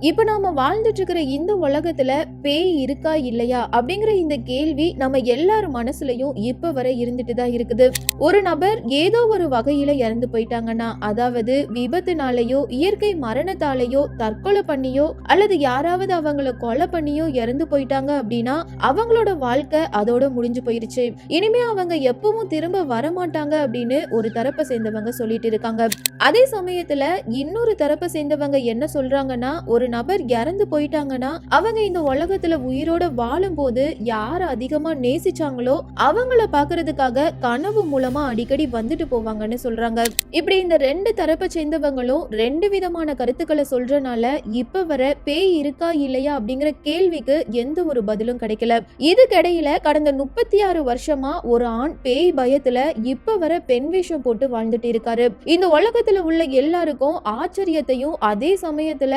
இப்ப நாம வாழ்ந்துட்டு இருக்கிற இந்த உலகத்துல பேய் இருக்கா இல்லையா அப்படிங்கிற இந்த கேள்வி நம்ம எல்லார் மனசுலயும் இப்ப வரை இருந்துட்டு தான் இருக்குது. ஒரு நபர் ஏதோ ஒரு வகையில இறந்து போயிட்டாங்கன்னா அதாவது விபத்துனாலேயோ இயற்கை மரணத்தாலேயோ தற்கொலை பண்ணியோ அல்லது யாராவது அவங்கள கொலை பண்ணியோ இறந்து போயிட்டாங்க அப்படின்னா அவங்களோட வாழ்க்கை அதோட முடிஞ்சு போயிருச்சு. இனிமே அவங்க எப்பவும் திரும்ப வரமாட்டாங்க அப்படின்னு ஒரு தரப்பை சேர்ந்தவங்க சொல்லிட்டு இருக்காங்க. அதே சமயத்துல இன்னொரு தரப்பை சேர்ந்தவங்க என்ன சொல்றாங்கன்னா ஒரு நபர் இறந்து போயிட்டாங்கன்னா அவங்க இந்த உலகத்துல உயிரோட வாழும்போது யார அதிகமா நேசிச்சாங்களோ அவங்கள பாக்குறதுக்காக கனவு மூலமா அடிக்கடி வந்துட்டு போவாங்கன்னு சொல்றாங்க. இப்படி இந்த ரெண்டு தரப்பை சேர்ந்தவங்களும் ரெண்டு விதமான கருத்துக்களை சொல்றனால இப்ப வர பேய் இருக்கா இல்லையா அப்படிங்கிற கேள்விக்கு எந்த ஒரு பதிலும் கிடைக்கல. இதுக்கிடையில கடந்த முப்பத்தி ஆறு வருஷமா ஒரு ஆண் பேய் பயத்துல இப்ப வர பெண் வேஷம் போட்டு வாழ்ந்துட்டு இருக்காரு. இந்த உலகத்துல உள்ள எல்லாருக்கும் ஆச்சரியத்தையும் அதே சமயத்துல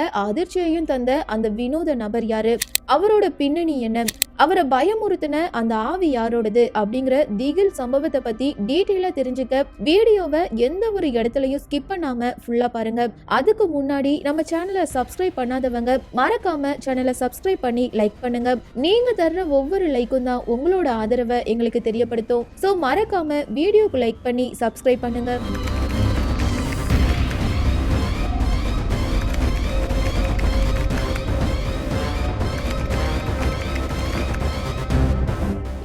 அதிர்ச்சியையும் தந்த அந்த வினோத நபர் யாரு? அவரோட பின்னணி என்ன? அவரை பயமுறுத்தின அந்த ஆவி யாரோடது? அப்படிங்கிற திகில் சம்பவத்தை பத்தி டீட்டெயிலா தெரிஞ்சுக்க வீடியோவை எந்த ஒரு இடத்துலயும் ஸ்கிப் பண்ணாம ஃபுல்லா பாருங்க. அதுக்கு முன்னாடி நம்ம சேனலை சப்ஸ்கிரைப் பண்ணாதவங்க மறக்காம சேனலை சப்ஸ்கிரைப் பண்ணி லைக் பண்ணுங்க. நீங்க தர்ற ஒவ்வொரு லைக்கும் தான் உங்களோட ஆதரவை எங்களுக்கு தெரியப்படுத்தும். ஸோ மறக்காம வீடியோக்கு லைக் பண்ணி சப்ஸ்கிரைப் பண்ணுங்க.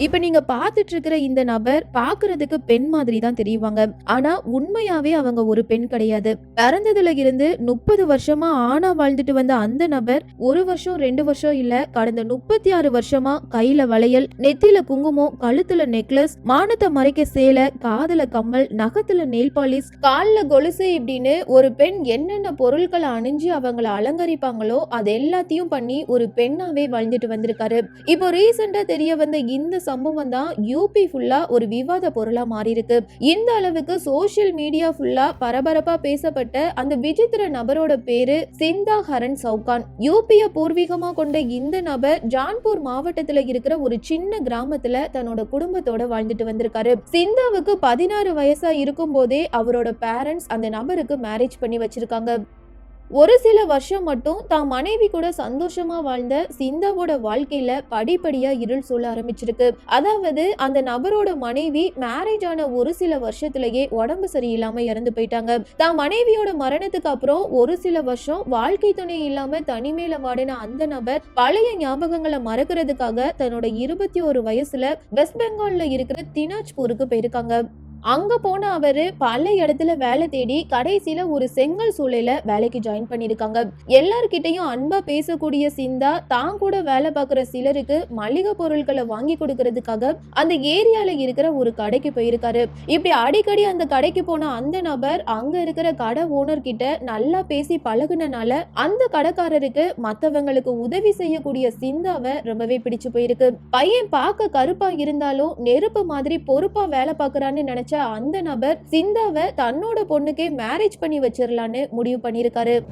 இப்போ நீங்க பார்த்துட்டு இருக்கிற இந்த நபர் பாக்குறதுக்கு பெண் மாதிரி தான் தெரியுவாங்க. ஆனா உண்மையாவே அவங்க ஒரு பெண் கிடையாது. பிறந்ததுல இருந்து முப்பது வருஷமா ஆணா வாழ்ந்துட்டு வந்த அந்த நபர் ஒரு வருஷம் ரெண்டு வருஷம் இல்ல கடந்த முப்பத்தி ஆறு வருஷமா கையில வளையல் நெத்தில குங்குமம் கழுத்துல நெக்லஸ் மானத்தை மறைக்க சேலை காதல கம்மல் நகத்துல நெயில் பாலிஷ் கால்ல கொலுசு இப்படின்னு ஒரு பெண் என்னென்ன பொருட்களை அணிஞ்சு அவங்கள அலங்கரிப்பாங்களோ அது எல்லாத்தையும் பண்ணி ஒரு பெண்ணாவே வாழ்ந்துட்டு வந்திருக்காரு. இப்போ ரீசெண்டா தெரிய வந்த இந்த சம்பவம் தான் யூபி ஃபுல்லா ஒரு விவாத பொருளா மாறி இருக்கு இந்த அளவுக்கு சோஷியல் மீடியா ஃபுல்லா பரபரப்பா பேசப்பட்ட அந்த விசித்திர நபரோட பேரு சிந்தா ஹரன் சவுகான் யூபிய பூர்வீகமா கொண்ட இந்த நபர் ஜான்பூர் மாவட்டத்துல இருக்கிற ஒரு சின்ன கிராமத்துல தன்னோட குடும்பத்தோட வாழ்ந்துட்டு வந்திருக்காரு. சிந்தாவுக்கு பதினாறு வயசா இருக்கும் போதே அவரோட பேரண்ட்ஸ் அந்த நபருக்கு மேரேஜ் பண்ணி வச்சிருக்காங்க. ஒரு சில வருஷம் மட்டும் தான் மனைவி கூட சந்தோஷமா வாழ்ந்த சிந்தாவோட வாழ்க்கையில படிப்படியா இருள் சூழ ஆரம்பிச்சிருக்கு. அதாவது அந்த நபரோட மனைவி மேரேஜ் ஆன ஒரு சில வருஷத்திலேயே உடம்பு சரியில்லாம இறந்து போயிட்டாங்க. தான் மனைவியோட மரணத்துக்கு அப்புறம் ஒரு சில வருஷம் வாழ்க்கை துணை இல்லாம தனிமையில வாடின அந்த நபர் பழைய ஞாபகங்களை மறக்கிறதுக்காக தன்னோட இருபத்தி ஒரு வயசுல வெஸ்ட் பெங்கால்ல இருக்கிற தினாஜ்பூருக்கு போயிருக்காங்க. அங்கே போன அவர் பல இடத்துல வேலை தேடி கடைசியில் ஒரு செங்கல் சூளையில வேலைக்கு ஜாயின் பண்ணியிருக்காங்க. எல்லார்கிட்டையும் அன்பாக பேசக்கூடிய சிந்தா தான் கூட வேலை பார்க்குற சிலருக்கு மளிகை பொருட்களை வாங்கி கொடுக்கறதுக்காக அந்த ஏரியாவில் இருக்கிற ஒரு கடைக்கு போயிருக்காரு. இப்படி அடிக்கடி அந்த கடைக்கு போன அந்த நபர் அங்கே இருக்கிற கடை ஓனர்கிட்ட நல்லா பேசி பழகுனனால அந்த கடைக்காரருக்கு மற்றவங்களுக்கு உதவி செய்யக்கூடிய சிந்தாவை ரொம்பவே பிடிச்சு போயிருக்கு. பையன் பார்க்க கருப்பாக இருந்தாலும் நெருப்பு மாதிரி பொறுப்பாக வேலை பார்க்கறான்னு நினச்சி அந்த நபர் சிந்தாவை தன்னோட பொண்ணுக்கே மேரேஜ் பண்ணி வச்சிடலான்னு முடிவு பண்ணியிருக்காரு.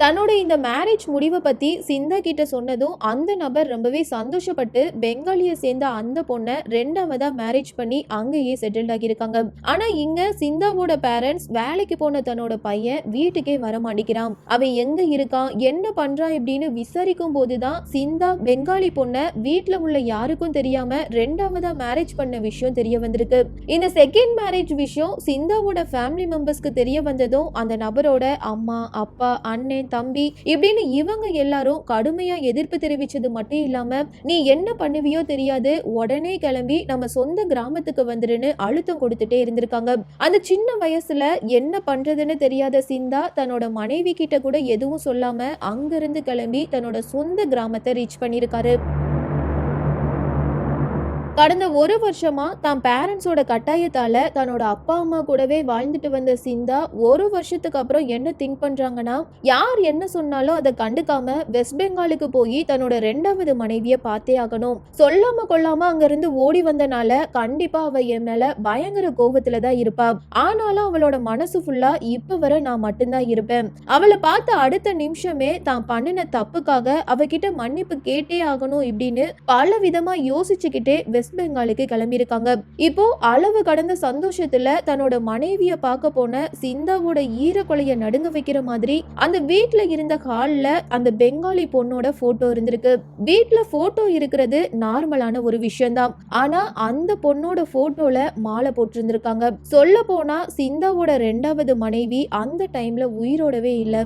தன்னோட இந்த மேரேஜ் முடிவை பற்றி சிந்தா கிட்ட சொன்னதும் அந்த நபர் ரொம்பவே சந்தோஷப்பட்டு பெங்காலியை சேர்ந்த அந்த பொண்ணை ரெண்டாவதாக மேரேஜ் பண்ணி அங்கேயே செட்டில்ட் ஆகியிருக்காங்க. ஆனால் இங்கே சிந்தாவோட பேரண்ட்ஸ் வேலைக்கு போன தன்னோட பையன் வீட்டுக்கே வர மாட்டேங்கிறான். அவன் எங்கே இருக்கான்? என்ன பண்ணுறான் இப்படின்னு விசாரிக்கும் போது தான் சிந்தா பெங்காலி பொண்ணை வீட்டில் உள்ள யாருக்கும் தெரியாமல் ரெண்டாவதாக மேரேஜ் பண்ண விஷயம் தெரிய வந்திருக்கு. இந்த செகண்ட் மேரேஜ் விஷயம் சிந்தாவோட ஃபேமிலி மெம்பர்ஸ்க்கு தெரிய வந்ததும் அந்த நபரோட அம்மா அப்பா அண்ணன் தம்பி இப்படின்னு இவங்க எல்லாரும் கடுமையா எதிர்ப்பு தெரிவிச்சது மட்டும் இல்லாம நீ என்ன பண்ணுவியோ தெரியாது உடனே கிளம்பி நம்ம சொந்த கிராமத்துக்கு வந்துருன்னு அழுத்தம் கொடுத்துட்டே இருந்திருக்காங்க. அந்த சின்ன வயசுல என்ன பண்றதுன்னு தெரியாத சிந்தா தன்னோட மனைவி கிட்ட கூட எதுவும் சொல்லாம அங்கிருந்து கிளம்பி தன்னோட சொந்த கிராமத்தை ரீச் பண்ணியிருக்காரு. கடந்த ஒரு வருஷமா தான் பேரண்ட்ஸோட கட்டாயத்தால தன்னோட அப்பா அம்மா கூடவே வாழ்ந்துட்டு வந்த சிந்தா ஒரு வருஷத்துக்கு அப்புறம் என்ன திங்க் பண்றாங்கன்னா யார் என்ன சொன்னாலும் அதை கண்டுக்காம வெஸ்ட் பெங்காலுக்கு போய் தன்னோட ரெண்டாவது மனைவிய பார்த்தே ஆகணும். சொல்லாம கொள்ளாம அங்க இருந்து ஓடி வந்தனால கண்டிப்பா அவ என் மேல பயங்கர கோபத்துல தான் இருப்பா. ஆனாலும் அவளோட மனசு ஃபுல்லா இப்ப வர நான் மட்டும்தான் இருப்பேன். அவளை பார்த்த அடுத்த நிமிஷமே தான் பண்ணின தப்புக்காக அவகிட்ட மன்னிப்பு கேட்டே ஆகணும் இப்படின்னு பல விதமா யோசிச்சுக்கிட்டே வெஸ்ட் பெங்காலுக்கு கிளம்பியிருக்காங்க. இப்போ அளவு கடந்த சந்தோஷத்துல தன்னோட மனைவிய பார்க்க போன சிந்தாவோட ஈரக்கொலைய நடுங்க வைக்கிற மாதிரி அந்த வீட்டுல இருந்த ஹால்ல அந்த பெங்காலி பொண்ணோட போட்டோ இருந்திருக்கு. வீட்டுல போட்டோ இருக்கிறது நார்மலான ஒரு விஷயம்தான். ஆனா அந்த பொண்ணோட போட்டோல மாலை போட்டிருந்திருக்காங்க. சொல்ல போனா சிந்தாவோட ரெண்டாவது மனைவி அந்த டைம்ல உயிரோடவே இல்லை.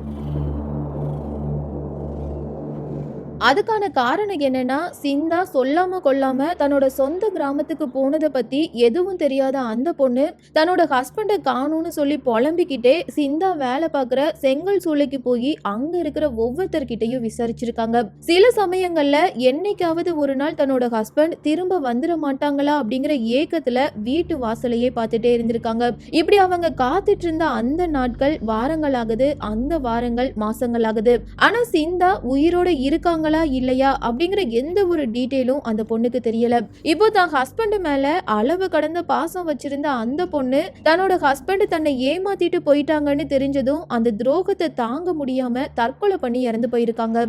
அதுக்கான காரணம் என்னன்னா சிந்தா சொல்லாம கொள்ளாம தன்னோட சொந்த கிராமத்துக்கு போனதை பத்தி எதுவும் தெரியாத அந்த பொண்ணு தன்னோட ஹஸ்பண்டை காணும்னு சொல்லி புலம்பிக்கிட்டே சிந்தா வேலை பார்க்குற செங்கல் சூளைக்கு போய் அங்க இருக்கிற ஒவ்வொருத்தர்கிட்டையும் விசாரிச்சிருக்காங்க. சில சமயங்கள்ல என்னைக்காவது ஒரு நாள் தன்னோட ஹஸ்பண்ட் திரும்ப வந்துட மாட்டாங்களா அப்படிங்கிற ஏக்கத்துல வீட்டு வாசலையே பார்த்துட்டே இருந்திருக்காங்க. இப்படி அவங்க காத்துட்டு இருந்த அந்த நாட்கள் வாரங்கள் ஆகுது அந்த வாரங்கள் மாசங்களாகுது. ஆனா சிந்தா உயிரோட இருக்காங்க இருக்காங்களா இல்லையா அப்படிங்கிற எந்த ஒரு டீட்டெயிலும் அந்த பொண்ணுக்கு தெரியல. இப்போ தான் ஹஸ்பண்ட் மேல அளவு கடந்த பாசம் வச்சிருந்த அந்த பொண்ணு தன்னோட ஹஸ்பண்ட் தன்னை ஏமாத்திட்டு போயிட்டாங்கன்னு தெரிஞ்சதும் அந்த துரோகத்தை தாங்க முடியாம தற்கொலை பண்ணி இறந்து போயிருக்காங்க.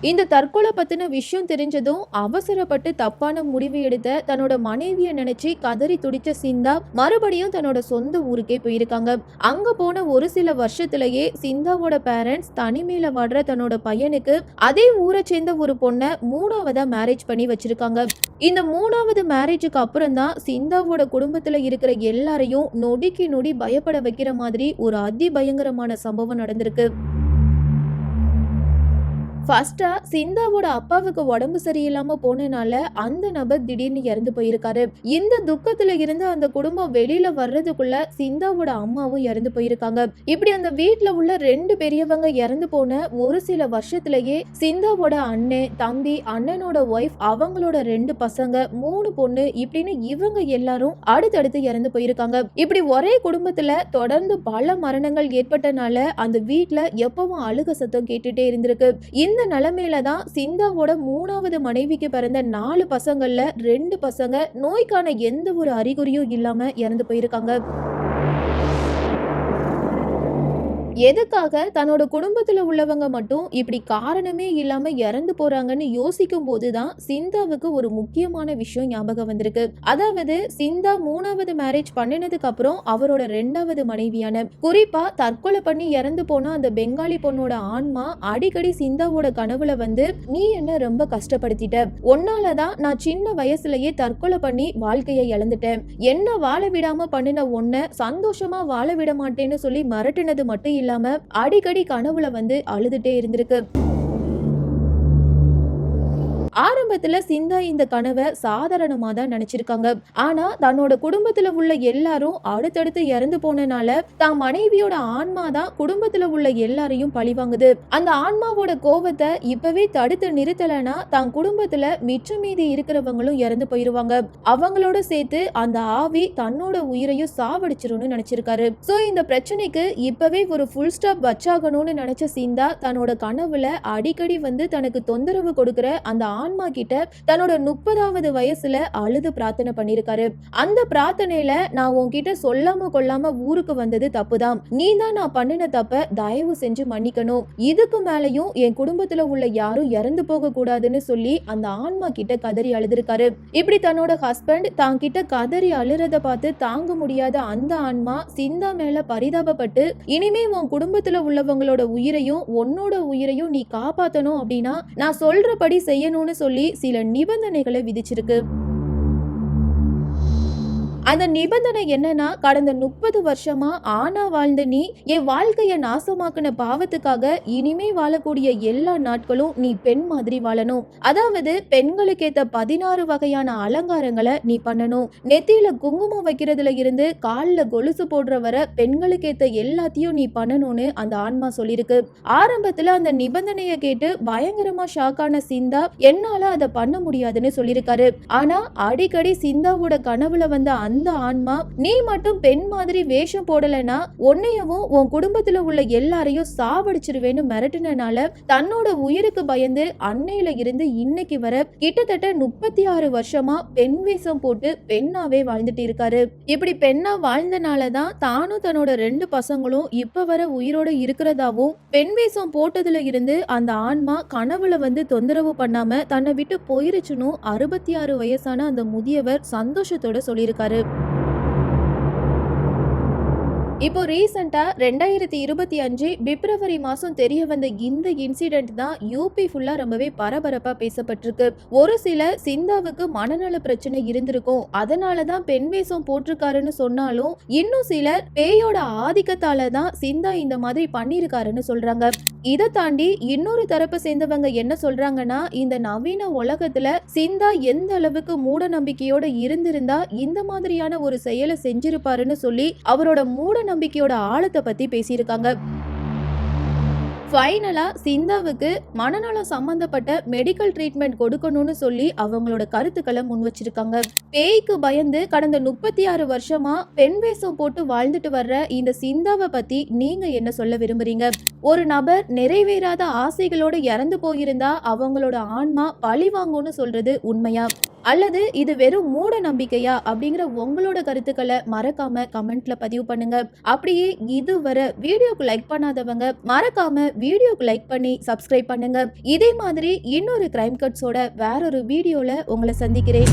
இந்த தற்கொலை பத்தின விஷயம் தெரிஞ்சதும் அவசரப்பட்டு தப்பான முடிவு எடுத்த தன்னோட மனைவியை நினைச்சு கதறி துடிச்ச சிந்தா மறுபடியும் தன்னோட சொந்த ஊருக்கே போயிருக்காங்க. அங்க போன ஒரு சில வருஷத்திலேயே சிந்தாவோட பேரண்ட்ஸ் தனிமையில வாடுற தன்னோட பையனுக்கு அதே ஊரை சேர்ந்த ஒரு பொண்ணை மூணாவதா மேரேஜ் பண்ணி வச்சிருக்காங்க. இந்த மூணாவது மேரேஜுக்கு அப்புறம் தான் சிந்தாவோட குடும்பத்துல இருக்கிற எல்லாரையும் நொடிக்கு நொடி பயப்பட வைக்கிற மாதிரி ஒரு அதி பயங்கரமான சம்பவம் நடந்திருக்கு. ஃபர்ஸ்டா சிந்தாவோட அப்பாவுக்கு உடம்பு சரியில்லாம போனனால அந்த நபர் திடீர்னு இறந்து போயிருக்காரு. இந்த துக்கத்துல இருந்து அந்த குடும்பம் வெளியில வர்றதுக்குள்ள சிந்தாவோட அம்மாவும் இறந்து போயிருக்காங்க. இப்படி அந்த வீட்டில் உள்ள ரெண்டு பெரியவங்க இறந்து போன ஒரு சில வருஷத்துலயே சிந்தாவோட அண்ணன் தம்பி அண்ணனோட ஒய்ஃப் அவங்களோட ரெண்டு பசங்க மூணு பொண்ணு இப்படின்னு இவங்க எல்லாரும் அடுத்தடுத்து இறந்து போயிருக்காங்க. இப்படி ஒரே குடும்பத்துல தொடர்ந்து பல மரணங்கள் ஏற்பட்டனால அந்த வீட்டுல எப்பவும் அழுக சத்தம் கேட்டுட்டே இருந்திருக்கு. இந்த இந்த நிலைமையில தான் சிந்தாவோட மூணாவது மனைவிக்கு பிறந்த நாலு பசங்கள்ல ரெண்டு பசங்க நோய்க்கான எந்த ஒரு அறிகுறியும் இல்லாம இறந்து போயிருக்காங்க. எதுக்காக தன்னோட குடும்பத்துல உள்ளவங்க மட்டும் இப்படி காரணமே இல்லாம இறந்து போறாங்கன்னு யோசிக்கும் போதுதான் சிந்தாவுக்கு ஒரு முக்கியமான விஷயம் ஞாபகம் வந்திருக்கு. அதாவது சிந்தா மூணாவது மேரேஜ் பண்ணினதுக்கு அப்புறம் அவரோட ரெண்டாவது மனைவியான. குறிப்பா தற்கொலை பண்ணி இறந்து போன அந்த பெங்காலி பொண்ணோட ஆன்மா அடிக்கடி சிந்தாவோட கனவுல வந்து நீ என்ன ரொம்ப கஷ்டப்படுத்திட்ட? உன்னாலதான் நான் சின்ன வயசுலயே தற்கொலை பண்ணி வாழ்க்கையை இழந்துட்டேன். என்ன வாழ விடாம பண்ணின ஒன்ன சந்தோஷமா வாழ விட மாட்டேன்னு சொல்லி மிரட்டினது மட்டும் இல்லாம அடிக்கடி கனவுல வந்து அழுதுட்டே இருந்திருக்கு. ஆரம்பத்துல சிந்தா இந்த கனவை சாதாரணமா தான் நினைச்சிருக்காங்க. ஆனா தன்னோட குடும்பத்துல உள்ள எல்லாரும் அடுத்தடுத்து இறந்து போனனால தான் மனைவியோட ஆன்மா தான் குடும்பத்துல உள்ள எல்லாரையும் பழிவாங்குது அந்த ஆன்மாவோட கோவத்தை இப்பவே தடுத்து நிறுத்தலைன்னா தான் குடும்பத்துல மிச்சம் மீதி இருக்கிறவங்களும் இறந்து போயிருவாங்க. அவங்களோட சேர்த்து அந்த ஆவி தன்னோட உயிரையும் சாவடிச்சிரும்னு நினைச்சிருக்காரு. சோ இந்த பிரச்சனைக்கு இப்பவே ஒரு ஃபுல் ஸ்டாப் வச்சாகணும்னு நினைச்ச சிந்தா தன்னோட கனவுல அடிக்கடி வந்து தனக்கு தொந்தரவு கொடுக்கிற அந்த ஆன்மா கிட்ட தன்னோட முப்பதாவது வயசுல அழுது பிரார்த்தனை பண்ணிருக்காரு. அந்த பிரார்த்தனையில நான் உன்கிட்ட சொல்லாம கொள்ளாம ஊருக்கு வந்தது தப்புதான். நீ தான் நான் பண்ணின தப்ப தயவு செஞ்சு மன்னிக்கணும். இதுக்கு மேலையும் என் குடும்பத்துல உள்ள யாரும் இறந்து போக கூடாதுன்னு சொல்லி அந்த ஆன்மா கிட்ட கதறி அழுதுருக்காரு. இப்படி தன்னோட ஹஸ்பண்ட் தான் கிட்ட கதறி அழுறத பார்த்து தாங்க முடியாத அந்த ஆன்மா சிந்தா மேல பரிதாபப்பட்டு இனிமே உன் குடும்பத்துல உள்ளவங்களோட உயிரையும் உன்னோட உயிரையும் நீ காப்பாத்தணும் அப்படின்னா நான் சொல்றபடி செய்யணும்னு சொல்லி சில நிபந்தனைகளை விதிச்சிருக்கு. அந்த நிபந்தனை என்னன்னா கடந்த முப்பது வருஷமா ஆனா வாழ்ந்த நீ என் வாழ்க்கையை நாசமாக்குன பாவத்துக்காக இனிமே வாழக்கூடிய எல்லா நாட்களும் நீ பெண் மாதிரி வாழணும். அதாவது பெண்களுக்கு ஏத்த பதினாறு வகையான அலங்காரங்களை நீ பண்ணணும். நெத்தியில குங்குமம் வைக்கிறதுல இருந்து காலில் கொலுசு போடுற வர பெண்களுக்கு ஏத்த எல்லாத்தையும் நீ பண்ணணும்னு அந்த ஆன்மா சொல்லியிருக்கு ஆரம்பத்துல அந்த நிபந்தனையை கேட்டு பயங்கரமா ஷாக்கான சிந்தா என்னால அதை பண்ண முடியாதுன்னு சொல்லியிருக்காரு ஆனா அடிக்கடி சிந்தாவோட கனவுல வந்த அந்த அந்த ஆன்மா நீ மட்டும் பெண் மாதிரி வேஷம் போடலைன்னா உன்னையவும் உன் குடும்பத்துல உள்ள எல்லாரையும் சாவடிச்சிருவேன்னு மிரட்டினால தன்னோட உயிருக்கு பயந்து அன்னையில இருந்து இன்னைக்கு வர கிட்டத்தட்ட முப்பத்தி ஆறு வருஷமா பெண் வேஷம் போட்டு பெண்ணாவே வாழ்ந்துட்டு இருக்காரு. இப்படி பெண்ணா வாழ்ந்தனால தான் தானும் தன்னோட ரெண்டு பசங்களும் இப்ப வர உயிரோட இருக்கிறதாவும் பெண் வேஷம் போட்டதுல இருந்து அந்த ஆன்மா கனவுல வந்து தொந்தரவு பண்ணாம தன்னை விட்டு போயிருச்சுன்னு அறுபத்தி ஆறு வயசான அந்த முதியவர் சந்தோஷத்தோட சொல்லியிருக்காரு. இப்போ ரீசெண்டாக ரெண்டாயிரத்தி இருபத்தி அஞ்சு பிப்ரவரி மாதம் தெரிய வந்த இந்த இன்சிடென்ட் தான் யூபி ஃபுல்லாக ரொம்பவே பரபரப்பாக பேசப்பட்டிருக்கு. ஒரு சில சிந்தாவுக்கு மனநல பிரச்சனை இருந்திருக்கும். அதனால தான் பெண் வேஷம் போட்டிருக்காருன்னு சொன்னாலும் இன்னும் சிலர் பேயோட ஆதிக்கத்தால தான் சிந்தா இந்த மாதிரி பண்ணியிருக்காருன்னு சொல்கிறாங்க இதை தாண்டி இன்னொரு தரப்பு சேர்ந்தவங்க என்ன சொல்றாங்கன்னா இந்த நவீன உலகத்துல சிந்தா எந்த அளவுக்கு மூட நம்பிக்கையோட இருந்திருந்தா இந்த மாதிரியான ஒரு செயலை செஞ்சிருப்பாருன்னு சொல்லி அவரோட மூட நம்பிக்கையோட ஆழத்தை பத்தி பேசியிருக்காங்க. ஃபைனலாக சிந்தாவுக்கு மனநலம் சம்மந்தப்பட்ட மெடிக்கல் ட்ரீட்மெண்ட் கொடுக்கணும்னு சொல்லி அவங்களோட கருத்துக்களை முன் வச்சிருக்காங்க. பேய்க்கு பயந்து கடந்த முப்பத்தி ஆறு வருஷமா பெண் வேஷம் போட்டு வாழ்ந்துட்டு வர்ற இந்த சிந்தாவை பத்தி நீங்க என்ன சொல்ல விரும்புறீங்க? ஒரு நபர் நிறைவேறாத ஆசைகளோடு இறந்து போயிருந்தா அவங்களோட ஆன்மா பழி வாங்கும்னு சொல்றது உண்மையா? அல்லது இது வெறும் மூட நம்பிக்கையா? அப்படிங்கிற உங்களோட கருத்துக்களை மறக்காம கமெண்ட்ல பதிவு பண்ணுங்க. அப்படியே இதுவரை வீடியோக்கு லைக் பண்ணாதவங்க மறக்காம வீடியோக்கு லைக் பண்ணி சப்ஸ்கிரைப் பண்ணுங்க. இதே மாதிரி இன்னொரு கிரைம் கட்ஸோட வேறொரு வீடியோல உங்களை சந்திக்கிறேன்.